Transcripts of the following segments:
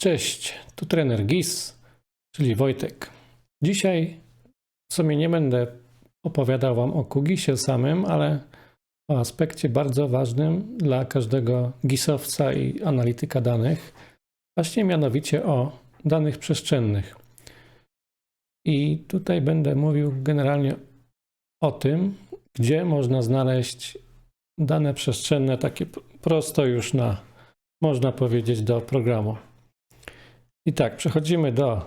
Cześć, tu trener GIS, czyli Wojtek. Dzisiaj w sumie nie będę opowiadał Wam o QGISie samym, ale o aspekcie bardzo ważnym dla każdego GISowca i analityka danych, właśnie mianowicie o danych przestrzennych. I tutaj będę mówił generalnie o tym, gdzie można znaleźć dane przestrzenne takie prosto już na, można powiedzieć, do programu. I tak, przechodzimy do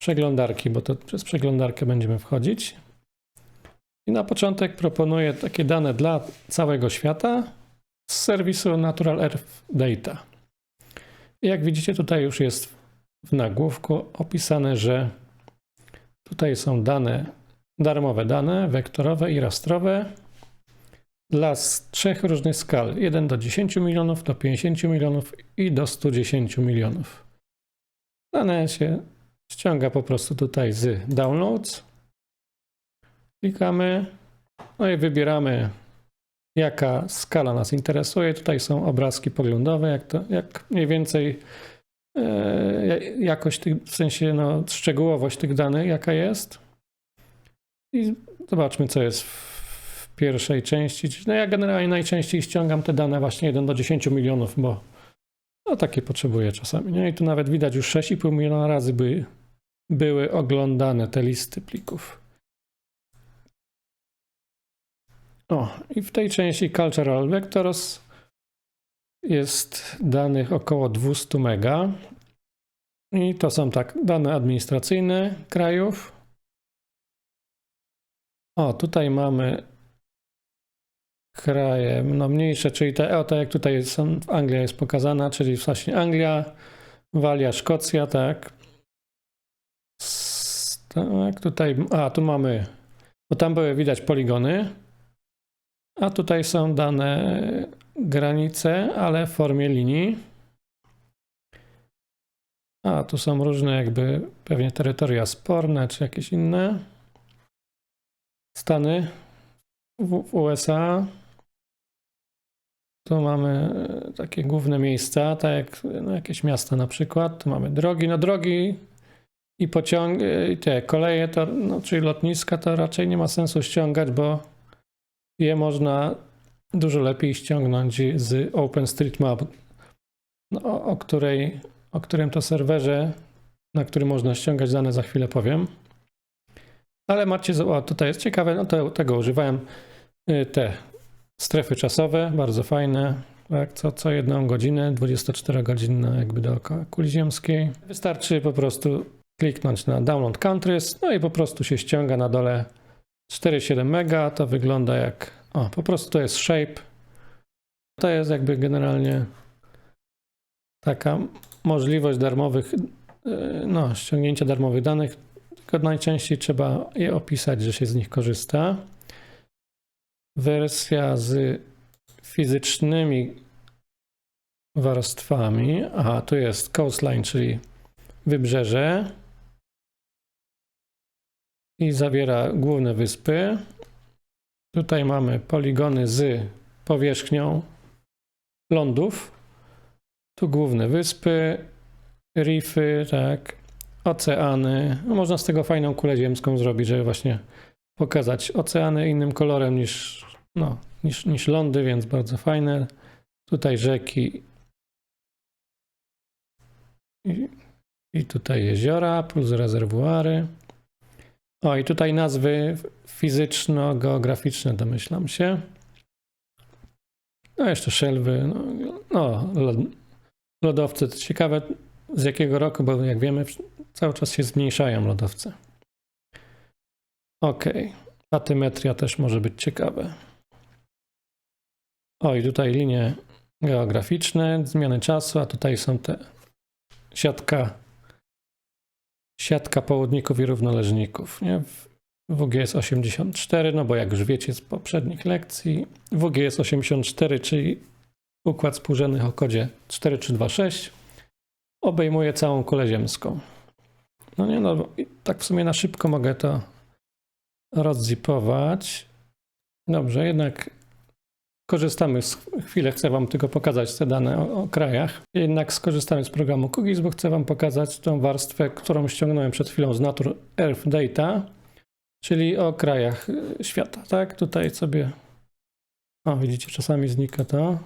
przeglądarki, bo to przez przeglądarkę będziemy wchodzić. I na początek proponuję takie dane dla całego świata z serwisu Natural Earth Data. I jak widzicie, tutaj już jest w nagłówku opisane, że tutaj są dane, darmowe dane, wektorowe i rastrowe dla trzech różnych skal. 1 do 10 milionów, do 50 milionów i do 110 milionów. Dane się ściąga po prostu tutaj z Downloads. Klikamy, no i wybieramy jaka skala nas interesuje. Tutaj są obrazki poglądowe, jak, to, jak mniej więcej e, jakość tych, w sensie no, szczegółowość tych danych, jaka jest. I zobaczmy, co jest w pierwszej części. No ja generalnie najczęściej ściągam te dane właśnie 1 do 10 milionów, bo no takie potrzebuję czasami. Nie? I tu nawet widać już 6,5 miliona razy by, były oglądane te listy plików. O, i w tej części Cultural Vectors jest danych około 200 mega. I to są tak dane administracyjne krajów. O, tutaj mamy kraje no mniejsze, czyli te, o, tak jak tutaj są, Anglia jest pokazana, czyli właśnie Anglia, Walia, Szkocja, tak. S- Tak, tutaj, a tu mamy, bo tam były widać poligony, a tutaj są dane granice, ale w formie linii. A tu są różne jakby pewnie terytoria sporne, czy jakieś inne. Stany w USA. Tu mamy e, takie główne miejsca, tak jak no, jakieś miasta na przykład. Tu mamy drogi, no drogi i pociągi, i te koleje, to, no, czyli lotniska, to raczej nie ma sensu ściągać, bo je można dużo lepiej ściągnąć z OpenStreetMap, no, o, o, której, o którym to serwerze, na którym można ściągać dane, za chwilę powiem. Ale macie, o, tutaj jest ciekawe, no to, tego używałem, y, te strefy czasowe, bardzo fajne, tak, co, co jedną godzinę, 24-godzinna jakby dookoła kuli ziemskiej. Wystarczy po prostu kliknąć na Download Countries, no i po prostu się ściąga na dole 4,7 mega, to wygląda jak, o, po prostu to jest shape. To jest jakby generalnie taka możliwość darmowych, yy, no, ściągnięcia darmowych danych, tylko najczęściej trzeba je opisać, że się z nich korzysta. Wersja z fizycznymi warstwami. Aha, tu jest coastline, czyli wybrzeże. I zawiera główne wyspy. Tutaj mamy poligony z powierzchnią lądów. Tu główne wyspy, rify, tak, oceany. No, można z tego fajną kulę ziemską zrobić, żeby właśnie pokazać oceany innym kolorem niż, no, niż, niż lądy, więc bardzo fajne. Tutaj rzeki i, i tutaj jeziora plus rezerwuary. O, i tutaj nazwy fizyczno-geograficzne, domyślam się. No, jeszcze szelwy. No, no lodowce. To ciekawe z jakiego roku, bo jak wiemy, cały czas się zmniejszają lodowce. Ok. Batymetria też może być ciekawe. O, i tutaj linie geograficzne, zmiany czasu, a tutaj są te siatka siatka południków i równoleżników. Nie? WGS 84, no bo jak już wiecie z poprzednich lekcji, WGS 84, czyli układ współrzędnych o kodzie 4326, obejmuje całą kulę ziemską. No nie, no tak w sumie na szybko mogę to rozzipować. Dobrze, jednak korzystamy, z, chwilę chcę Wam tylko pokazać te dane o, o krajach. Jednak skorzystamy z programu Cookies, bo chcę Wam pokazać tą warstwę, którą ściągnąłem przed chwilą z Natur Earth Data, czyli o krajach y, świata. Tak, tutaj sobie, o widzicie, czasami znika to.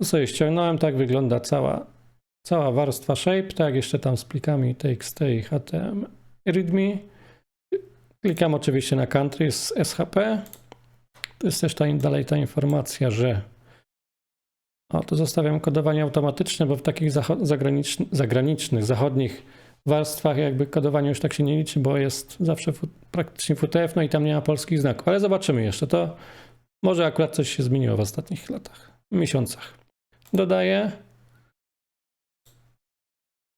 Tu sobie ściągnąłem, tak wygląda cała, cała warstwa shape, tak, jeszcze tam z plikami txt i html readme. Klikam oczywiście na country z SHP. To jest też ta, dalej ta informacja, że o, tu zostawiam kodowanie automatyczne, bo w takich zagranicznych, zagranicznych, zachodnich warstwach jakby kodowanie już tak się nie liczy, bo jest zawsze praktycznie WTF, no i tam nie ma polskich znaków. Ale zobaczymy jeszcze. To może akurat coś się zmieniło w ostatnich latach, miesiącach. Dodaję.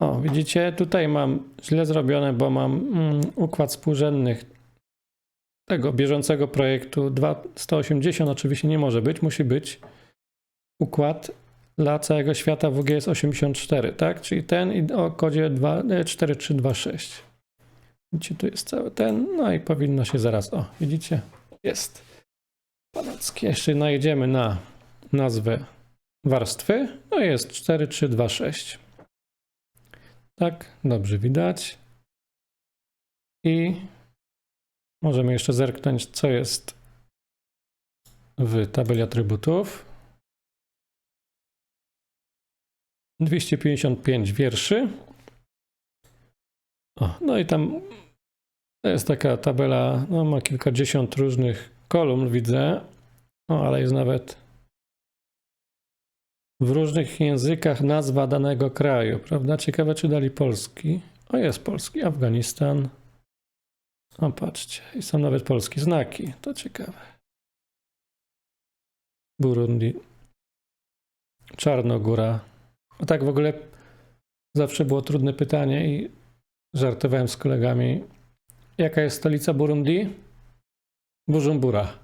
O, widzicie, tutaj mam źle zrobione, bo mam mm, układ współrzędnych tego bieżącego projektu 280 oczywiście nie może być, musi być układ dla całego świata WGS 84, tak? Czyli ten i o kodzie 2, e, 4326. Widzicie, tu jest cały ten, no i powinno się zaraz, o, widzicie, jest. Panockie. Jeszcze najedziemy na nazwę warstwy, no jest 4326. Tak, dobrze widać. I możemy jeszcze zerknąć, co jest w tabeli atrybutów. 255 wierszy. O, no i tam jest taka tabela, no ma kilkadziesiąt różnych kolumn, widzę. No, ale jest nawet w różnych językach nazwa danego kraju, prawda? Ciekawe, czy dali polski. O, jest polski. Afganistan. O, patrzcie. I są nawet polskie znaki. To ciekawe. Burundi. Czarnogóra. A tak w ogóle zawsze było trudne pytanie i żartowałem z kolegami. Jaka jest stolica Burundi? Bujumbura.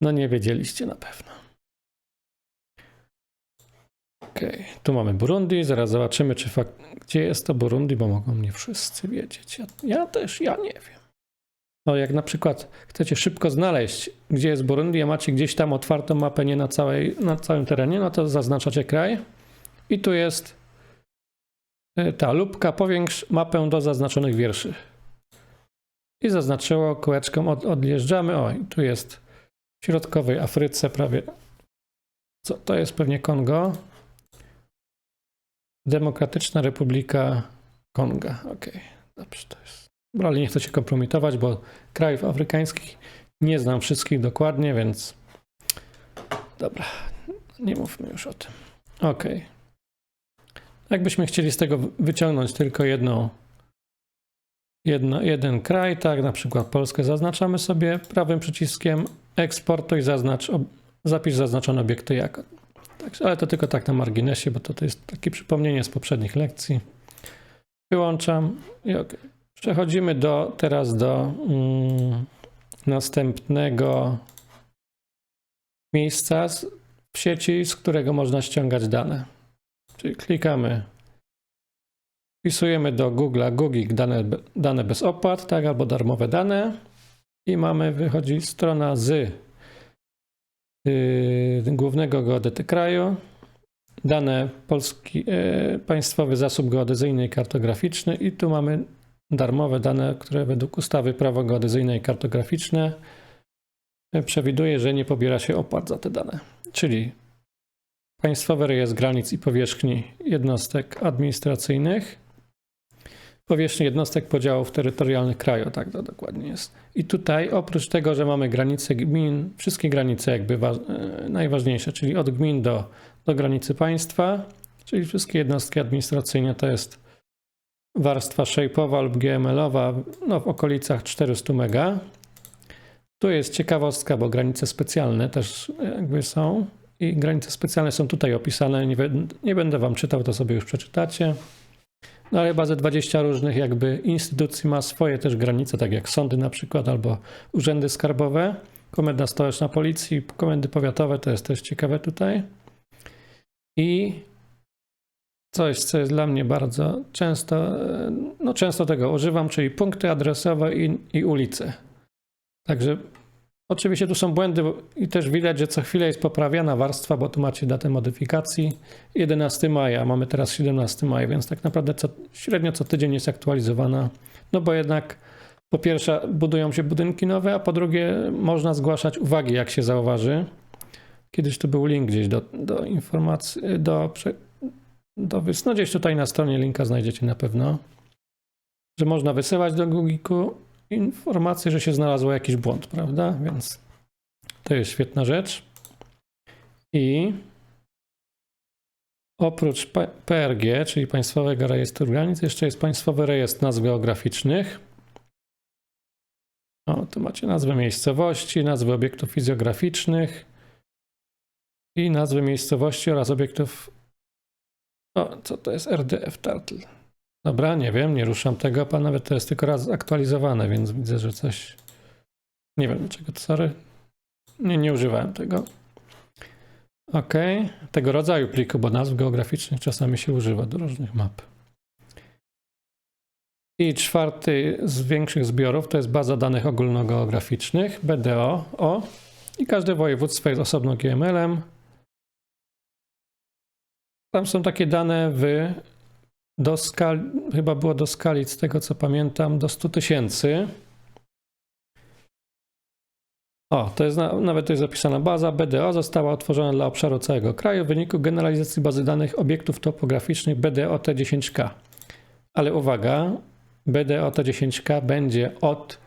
No nie wiedzieliście na pewno. Okej, tu mamy Burundi. Zaraz zobaczymy, czy gdzie jest to Burundi, bo mogą nie wszyscy wiedzieć. Ja, ja też, ja nie wiem. No jak na przykład chcecie szybko znaleźć, gdzie jest Burundi, a macie gdzieś tam otwartą mapę nie na, całej, na całym terenie, no to zaznaczacie kraj. I tu jest y, ta lubka, powiększ mapę do zaznaczonych wierszy. I zaznaczyło kółeczką, od, odjeżdżamy. O, tu jest w środkowej Afryce prawie. Co to jest pewnie Kongo? Demokratyczna Republika Konga. Okej, dobrze to jest. Dobra, ale nie chcę się kompromitować, bo krajów afrykańskich nie znam wszystkich dokładnie, więc dobra, nie mówmy już o tym. Okej. Jakbyśmy chcieli z tego wyciągnąć tylko jedną, jedno, jeden kraj, tak, na przykład Polskę zaznaczamy sobie prawym przyciskiem eksportuj, zaznacz, zapisz zaznaczone obiekty jako. Także, ale to tylko tak na marginesie, bo to, to jest takie przypomnienie z poprzednich lekcji. Wyłączam i ok. Przechodzimy do, teraz do mm, następnego miejsca z, w sieci, z którego można ściągać dane. Czyli klikamy, wpisujemy do Google'a Gugik dane, dane bez opłat, tak, albo darmowe dane i mamy, wychodzi strona z głównego geodety kraju, dane Polski, yy, Państwowy Zasób Geodezyjny i Kartograficzny i tu mamy darmowe dane, które według ustawy Prawo Geodezyjne i Kartograficzne yy, przewiduje, że nie pobiera się opłat za te dane. Czyli Państwowy Rejestr Granic i Powierzchni Jednostek Administracyjnych, powierzchni jednostek podziałów terytorialnych kraju, tak to dokładnie jest. I tutaj oprócz tego, że mamy granice gmin, wszystkie granice jakby e, najważniejsze, czyli od gmin do, do granicy państwa, czyli wszystkie jednostki administracyjne to jest warstwa shape'owa lub GML-owa no, w okolicach 400 mega. Tu jest ciekawostka, bo granice specjalne też jakby są i granice specjalne są tutaj opisane. Nie, nie będę wam czytał, to sobie już przeczytacie. No ale chyba ze 20 różnych jakby instytucji ma swoje też granice, tak jak sądy na przykład, albo urzędy skarbowe, komenda stołeczna policji, komendy powiatowe, to jest też ciekawe tutaj. I coś, co jest dla mnie bardzo często, no często tego używam, czyli punkty adresowe i, i ulice. Także Oczywiście tu są błędy i też widać, że co chwilę jest poprawiana warstwa, bo tu macie datę modyfikacji. 11 maja, mamy teraz 17 maja, więc tak naprawdę co, średnio co tydzień jest aktualizowana. No bo jednak po pierwsze budują się budynki nowe, a po drugie można zgłaszać uwagi, jak się zauważy. Kiedyś tu był link gdzieś do, do informacji, do, do no gdzieś tutaj na stronie linka znajdziecie na pewno, że można wysyłać do Google informację, że się znalazło jakiś błąd, prawda? Więc to jest świetna rzecz. I oprócz PRG, czyli Państwowego Rejestru Granic, jeszcze jest Państwowy Rejestr Nazw Geograficznych. O, tu macie nazwę miejscowości, nazwy obiektów fizjograficznych i nazwy miejscowości oraz obiektów. O, co to jest RDF Turtle? Dobra, nie wiem, nie ruszam tego, pan nawet to jest tylko raz aktualizowane, więc widzę, że coś. Nie wiem dlaczego, sorry. Nie, nie używałem tego. Ok, tego rodzaju pliku, bo nazw geograficznych czasami się używa do różnych map. I czwarty z większych zbiorów to jest baza danych ogólnogeograficznych, BDO. O, I każde województwo jest osobno GML-em. Tam są takie dane w do skali, chyba było do skali, z tego co pamiętam, do 100 tysięcy. O, to jest na, nawet tu jest zapisana baza. BDO została otworzona dla obszaru całego kraju w wyniku generalizacji bazy danych obiektów topograficznych BDOT10K. Ale uwaga, BDOT10K będzie od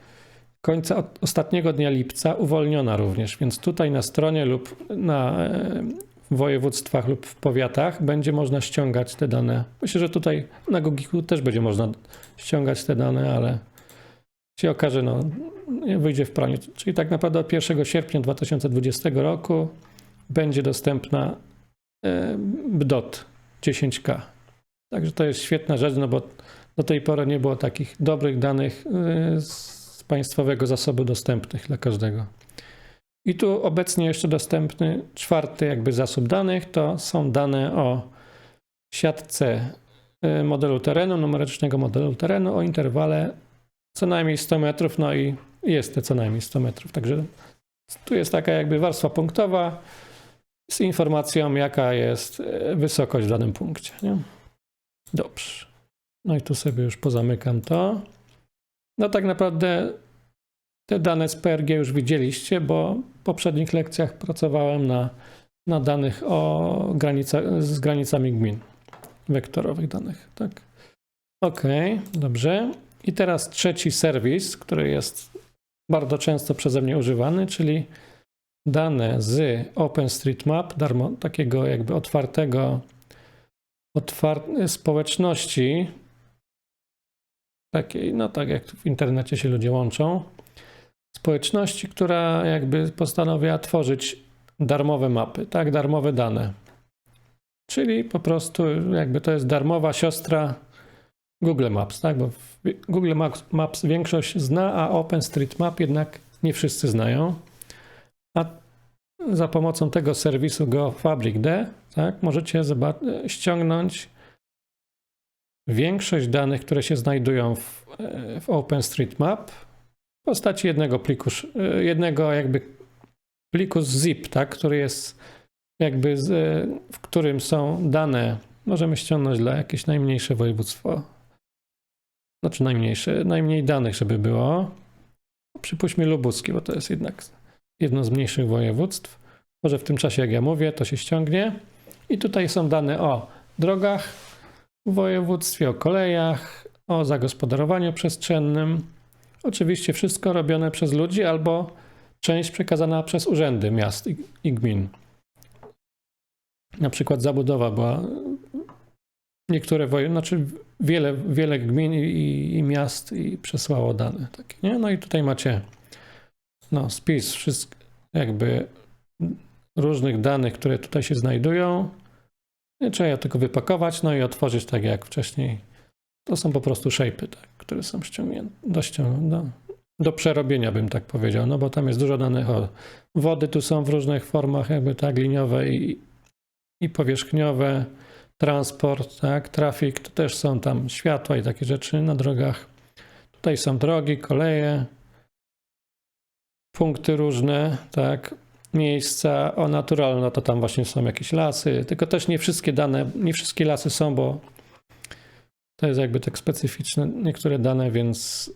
końca od ostatniego dnia lipca uwolniona również, więc tutaj na stronie lub na e, województwach lub w powiatach będzie można ściągać te dane. Myślę, że tutaj na Gogiku też będzie można ściągać te dane, ale się okaże, no, wyjdzie w praniu. Czyli tak naprawdę od 1 sierpnia 2020 roku będzie dostępna e, BDOT 10K. Także to jest świetna rzecz, no bo do tej pory nie było takich dobrych danych e, z państwowego zasobu dostępnych dla każdego. I tu obecnie jeszcze dostępny czwarty jakby zasób danych to są dane o siatce y, modelu terenu, numerycznego modelu terenu o interwale co najmniej 100 metrów, no i jest te co najmniej 100 metrów. Także tu jest taka jakby warstwa punktowa z informacją, jaka jest y, wysokość w danym punkcie. Nie? Dobrze. No i tu sobie już pozamykam to. No tak naprawdę te dane z PRG już widzieliście, bo w poprzednich lekcjach pracowałem na, na danych o granica, z granicami gmin, wektorowych danych, tak? Ok, dobrze. I teraz trzeci serwis, który jest bardzo często przeze mnie używany, czyli dane z OpenStreetMap, darmo, takiego jakby otwartego otwar społeczności, takiej, no tak jak w internecie się ludzie łączą, społeczności, która jakby postanowiła tworzyć darmowe mapy, tak, darmowe dane. Czyli po prostu jakby to jest darmowa siostra Google Maps, tak, bo Google Maps, większość zna, a OpenStreetMap jednak nie wszyscy znają. A za pomocą tego serwisu GeoFabric.d, tak, możecie ściągnąć większość danych, które się znajdują w, w OpenStreetMap, w postaci jednego pliku, jednego jakby pliku zip, tak, który jest jakby, z, w którym są dane, możemy ściągnąć dla jakieś najmniejsze województwo, znaczy najmniejsze, najmniej danych, żeby było. Przypuśćmy lubuskie, bo to jest jednak jedno z mniejszych województw. Może w tym czasie, jak ja mówię, to się ściągnie. I tutaj są dane o drogach w województwie, o kolejach, o zagospodarowaniu przestrzennym, Oczywiście wszystko robione przez ludzi albo część przekazana przez urzędy miast i, i gmin. Na przykład zabudowa była. Niektóre woje, znaczy wiele, wiele gmin i, i miast i przesłało dane takie, nie? No i tutaj macie no, spis wszystk, jakby różnych danych, które tutaj się znajdują. Trzeba je tylko wypakować, no i otworzyć tak jak wcześniej. To są po prostu shape'y, tak, które są do, do, do przerobienia, bym tak powiedział, no bo tam jest dużo danych o wody, tu są w różnych formach, jakby tak, liniowe i, i powierzchniowe, transport, tak, trafik, to też są tam światła i takie rzeczy na drogach. Tutaj są drogi, koleje, punkty różne, tak, miejsca, o naturalne, to tam właśnie są jakieś lasy, tylko też nie wszystkie dane, nie wszystkie lasy są, bo to jest jakby tak specyficzne niektóre dane, więc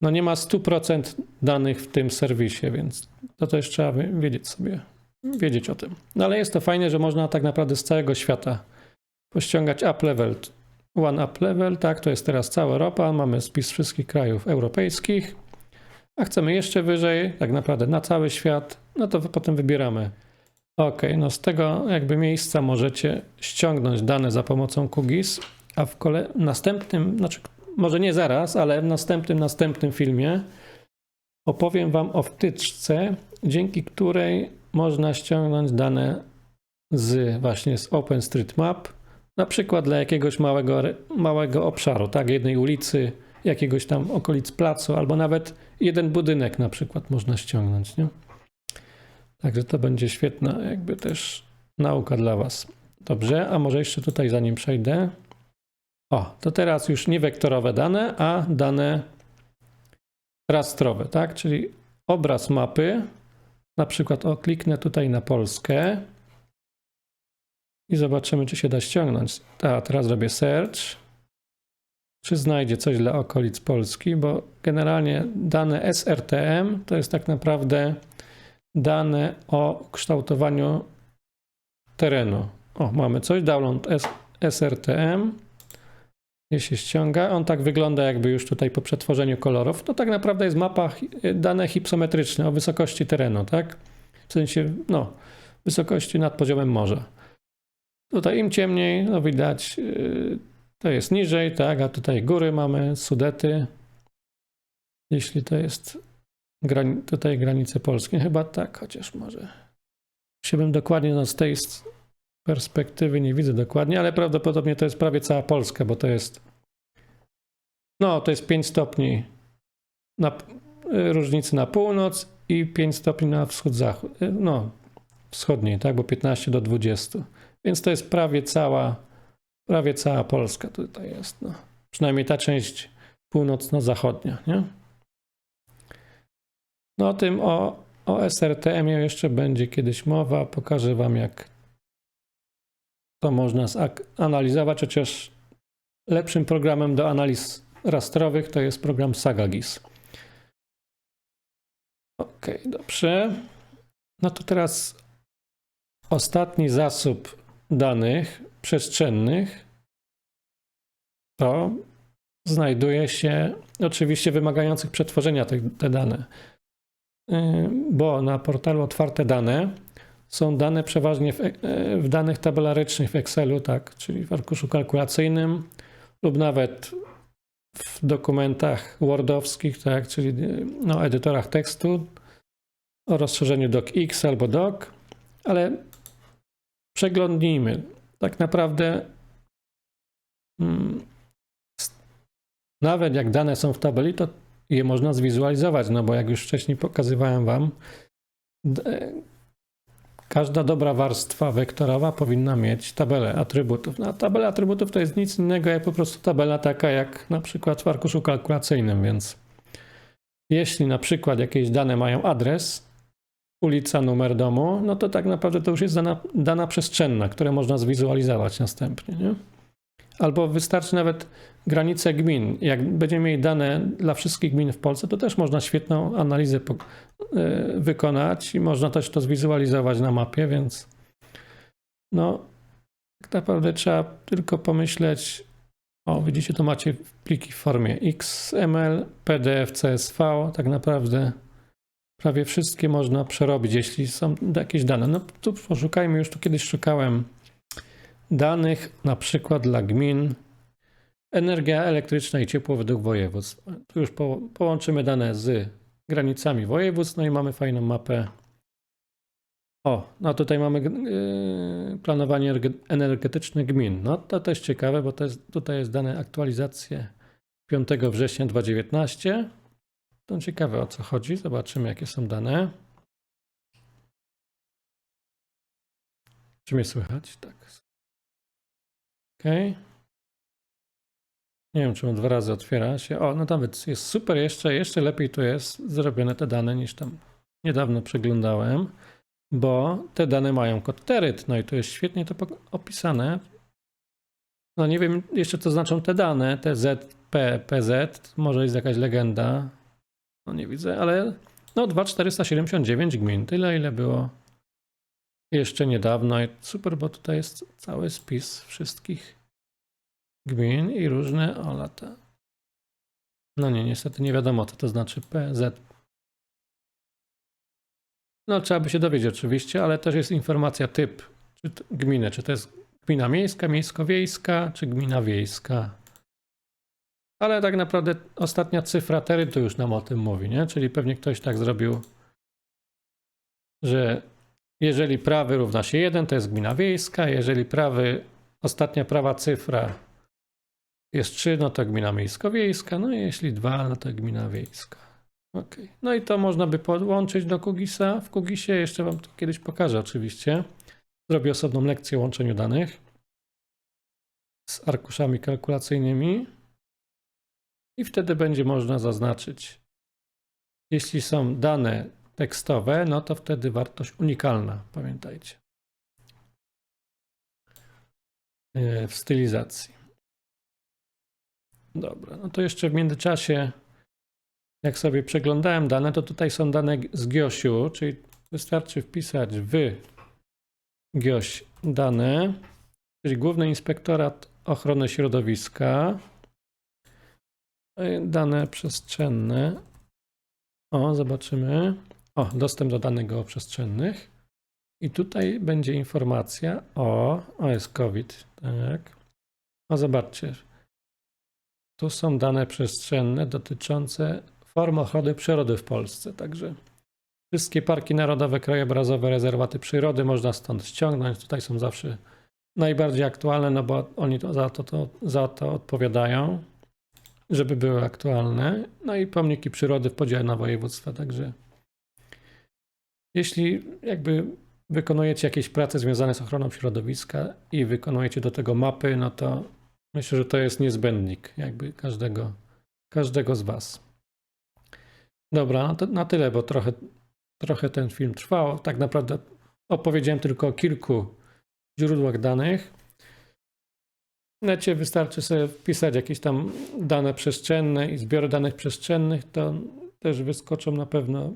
no nie ma 100% danych w tym serwisie, więc to też trzeba wiedzieć sobie, wiedzieć o tym. No ale jest to fajne, że można tak naprawdę z całego świata pościągać up level. One up level, tak, to jest teraz cała Europa, mamy spis wszystkich krajów europejskich, a chcemy jeszcze wyżej, tak naprawdę na cały świat, no to potem wybieramy. Ok, no z tego jakby miejsca możecie ściągnąć dane za pomocą QGIS, a w kole- następnym, znaczy może nie zaraz, ale w następnym, następnym filmie opowiem Wam o wtyczce, dzięki której można ściągnąć dane z właśnie z OpenStreetMap, na przykład dla jakiegoś małego, małego obszaru, tak, jednej ulicy, jakiegoś tam okolic placu, albo nawet jeden budynek na przykład można ściągnąć, nie? Także to będzie świetna jakby też nauka dla Was. Dobrze, a może jeszcze tutaj zanim przejdę. O, to teraz już nie wektorowe dane, a dane rastrowe, tak? Czyli obraz mapy. Na przykład, o, kliknę tutaj na Polskę i zobaczymy, czy się da ściągnąć. A, teraz robię search. Czy znajdzie coś dla okolic Polski, bo generalnie dane SRTM to jest tak naprawdę dane o kształtowaniu terenu. O, mamy coś, download SRTM. Je się ściąga. On tak wygląda jakby już tutaj po przetworzeniu kolorów. To tak naprawdę jest mapa, dane hipsometryczne o wysokości terenu, tak? W sensie, no, wysokości nad poziomem morza. Tutaj im ciemniej, no widać, yy, to jest niżej, tak? A tutaj góry mamy, Sudety. Jeśli to jest grani- tutaj granice polskie, chyba tak, chociaż może się bym dokładnie no, z tej perspektywy nie widzę dokładnie, ale prawdopodobnie to jest prawie cała Polska, bo to jest no, to jest 5 stopni na, y, różnicy na północ i 5 stopni na wschód-zachód, y, no, wschodniej, tak, bo 15 do 20. Więc to jest prawie cała, prawie cała Polska tutaj jest, no. Przynajmniej ta część północno-zachodnia, nie? No o tym, o, o SRTM jeszcze będzie kiedyś mowa. Pokażę Wam, jak to można analizować, chociaż lepszym programem do analiz rastrowych to jest program SagaGIS. Ok, dobrze. No to teraz ostatni zasób danych przestrzennych to znajduje się oczywiście wymagających przetworzenia tych, te dane. Yy, Bo na portalu Otwarte Dane są dane przeważnie w, e- w danych tabelarycznych w Excelu, tak, czyli w arkuszu kalkulacyjnym lub nawet w dokumentach wordowskich, tak, czyli yy, no, edytorach tekstu o rozszerzeniu docx albo doc, ale przeglądnijmy. Tak naprawdę mm, s- nawet jak dane są w tabeli, to je można zwizualizować, no bo jak już wcześniej pokazywałem Wam, każda dobra warstwa wektorowa powinna mieć tabelę atrybutów. No, tabela atrybutów to jest nic innego jak po prostu tabela taka jak na przykład w arkuszu kalkulacyjnym, więc jeśli na przykład jakieś dane mają adres, ulica, numer domu, no to tak naprawdę to już jest dana, dana przestrzenna, które można zwizualizować następnie. Nie? Albo wystarczy nawet granice gmin. Jak będziemy mieli dane dla wszystkich gmin w Polsce, to też można świetną analizę y, wykonać i można też to zwizualizować na mapie, więc no tak naprawdę trzeba tylko pomyśleć, o widzicie, to macie pliki w formie XML, PDF, CSV, tak naprawdę prawie wszystkie można przerobić, jeśli są jakieś dane. No tu poszukajmy, już tu kiedyś szukałem danych, na przykład dla gmin, energia elektryczna i ciepło według województw. Tu już po, połączymy dane z granicami województw, no i mamy fajną mapę. O, no tutaj mamy yy, planowanie energe- energetyczne gmin. No to też ciekawe, bo to jest, tutaj jest dane aktualizacje 5 września 2019. To ciekawe o co chodzi. Zobaczymy jakie są dane. Czy mnie słychać? Tak. Okej. Nie wiem, czemu dwa razy otwiera się. O, no nawet jest super jeszcze, jeszcze lepiej tu jest zrobione te dane niż tam niedawno przeglądałem, bo te dane mają kod teryt, no i tu jest świetnie to opisane. No nie wiem jeszcze co znaczą te dane, te Z, P, PZ, może jest jakaś legenda, no nie widzę, ale no 2479 gmin, tyle ile było jeszcze niedawno super, bo tutaj jest cały spis wszystkich gmin i różne o lata. No nie, niestety nie wiadomo co to znaczy PZ. No trzeba by się dowiedzieć oczywiście, ale też jest informacja typ czy gminy, czy to jest gmina miejska, miejsko-wiejska, czy gmina wiejska. Ale tak naprawdę ostatnia cyfra terytu już nam o tym mówi, nie? Czyli pewnie ktoś tak zrobił, że jeżeli prawy równa się 1, to jest gmina wiejska, jeżeli prawy, ostatnia prawa cyfra jest 3, no to gmina miejsko-wiejska, no i jeśli 2, no to gmina wiejska. Ok. No i to można by podłączyć do Kugisa. W Kugisie jeszcze Wam to kiedyś pokażę oczywiście. Zrobię osobną lekcję o łączeniu danych z arkuszami kalkulacyjnymi i wtedy będzie można zaznaczyć. Jeśli są dane tekstowe, no to wtedy wartość unikalna, pamiętajcie. E, W stylizacji. Dobra, no to jeszcze w międzyczasie, jak sobie przeglądałem dane, to tutaj są dane z GIOŚu, czyli wystarczy wpisać w GIOŚ dane, czyli Główny Inspektorat Ochrony Środowiska, E, dane przestrzenne. O, zobaczymy. O, dostęp do danych geoprzestrzennych. I tutaj będzie informacja o, o jest COVID, tak. O, zobaczcie. Tu są dane przestrzenne dotyczące form ochrony przyrody w Polsce. Także wszystkie parki narodowe, krajobrazowe, rezerwaty przyrody można stąd ściągnąć. Tutaj są zawsze najbardziej aktualne, no bo oni to, za, to, to, za to odpowiadają, żeby były aktualne. No i pomniki przyrody w podziale na województwa. Także jeśli jakby wykonujecie jakieś prace związane z ochroną środowiska i wykonujecie do tego mapy, no to myślę, że to jest niezbędnik jakby każdego, każdego z Was. Dobra, no to na tyle, bo trochę, trochę ten film trwał. Tak naprawdę opowiedziałem tylko o kilku źródłach danych. W necie wystarczy sobie wpisać jakieś tam dane przestrzenne i zbiory danych przestrzennych, to też wyskoczą na pewno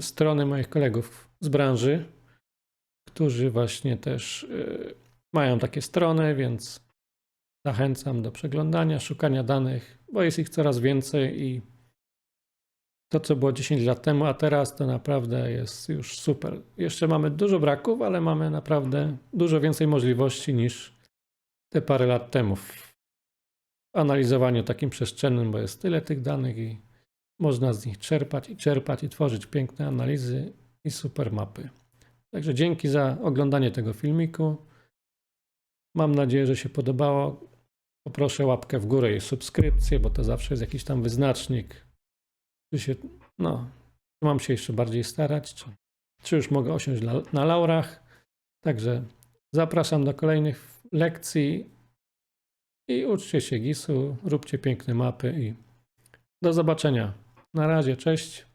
strony moich kolegów z branży, którzy właśnie też e, mają takie strony, więc zachęcam do przeglądania, szukania danych, bo jest ich coraz więcej i to, co było 10 lat temu, a teraz to naprawdę jest już super. Jeszcze mamy dużo braków, ale mamy naprawdę dużo więcej możliwości niż te parę lat temu w analizowaniu takim przestrzennym, bo jest tyle tych danych i można z nich czerpać i czerpać i tworzyć piękne analizy i super mapy. Także dzięki za oglądanie tego filmiku. Mam nadzieję, że się podobało. Poproszę łapkę w górę i subskrypcję, bo to zawsze jest jakiś tam wyznacznik. Czy się, no, czy mam się jeszcze bardziej starać, czy, czy już mogę osiąść na, na laurach. Także zapraszam do kolejnych lekcji i uczcie się GIS-u, róbcie piękne mapy i do zobaczenia. Na razie, cześć.